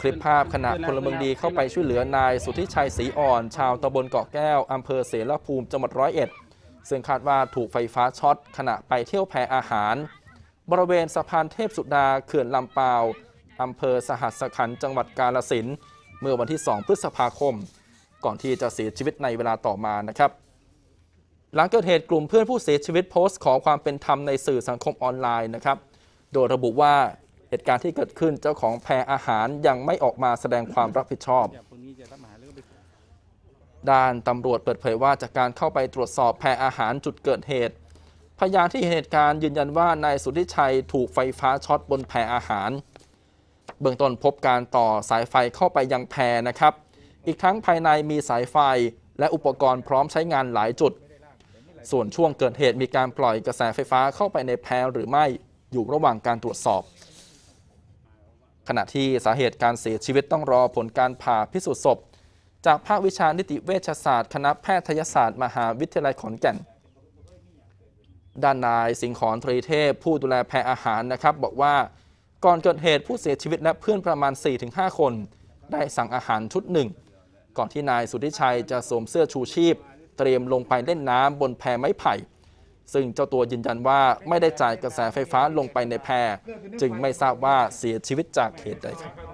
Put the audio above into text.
คลิปภาพขณะพลเมืองดีเข้าไปช่วยเหลือนายสุทธิชัยศรีอ่อน ชาวตำบลเกาะแก้ว อำเภอเสรภูมิจังหวัดร้อยเอ็ด ซึ่งคาดว่าถูกไฟฟ้าช็อตขณะไปเที่ยวแพอาหาร บริเวณสะพานเทพสุดาเขื่อนลำปาว อำเภอสหัสขันธ์จังหวัดกาลสินธุ์เมื่อวันที่ 2 พฤษภาคม ก่อนที่จะเสียชีวิตในเวลาต่อมานะครับหลังเกิดเหตุกลุ่มเพื่อนผู้เสียชีวิตโพสต์ขอความเป็นธรรมในสื่อสังคมออนไลน์นะครับ โดยระบุว่า เหตุการณ์ที่เกิดขึ้นเจ้าของแพรอาหารยังไม่ออกมาแสดงความรับผิดชอบ ด้านตำรวจเปิดเผยว่าจากการเข้าไปตรวจสอบแพรอาหารจุดเกิดเหตุ พยานที่เห็นเหตุการณ์ยืนยันว่านายสุทธิชัยถูกไฟฟ้าช็อตบนแพรอาหาร เบื้องต้นพบการต่อสายไฟเข้าไปยังแพรนะครับ อีกทั้งภายในมีสายไฟและอุปกรณ์พร้อมใช้งานหลายจุด ส่วนช่วงเกิดเหตุมีการปล่อยกระแสไฟฟ้าเข้าไปในแพรหรือไม่อยู่ระหว่างการตรวจสอบ ขณะที่สาเหตุการเสียชีวิตต้องรอผลการผ่าพิสูจน์ศพ จากภาควิชานิติเวชศาสตร์ คณะแพทยศาสตร์ มหาวิทยาลัยขอนแก่น ด้านนายสิงขรตรีเทพ ผู้ดูแลแพรอาหารนะครับ บอกว่าก่อนเกิดเหตุผู้เสียชีวิตและเพื่อนประมาณ 4-5 คน ได้สั่งอาหารชุดหนึ่ง ก่อนที่นายสุทธิชัยจะสวมเสื้อชูชีพ เตรียมลงไปเล่นน้ำบนแพไม้ไผ่ ซึ่งเจ้าตัวยืนยันว่าไม่ได้จ่ายกระแสไฟฟ้าลงไปในแพจึงไม่ทราบว่าเสียชีวิตจากเหตุใดครับ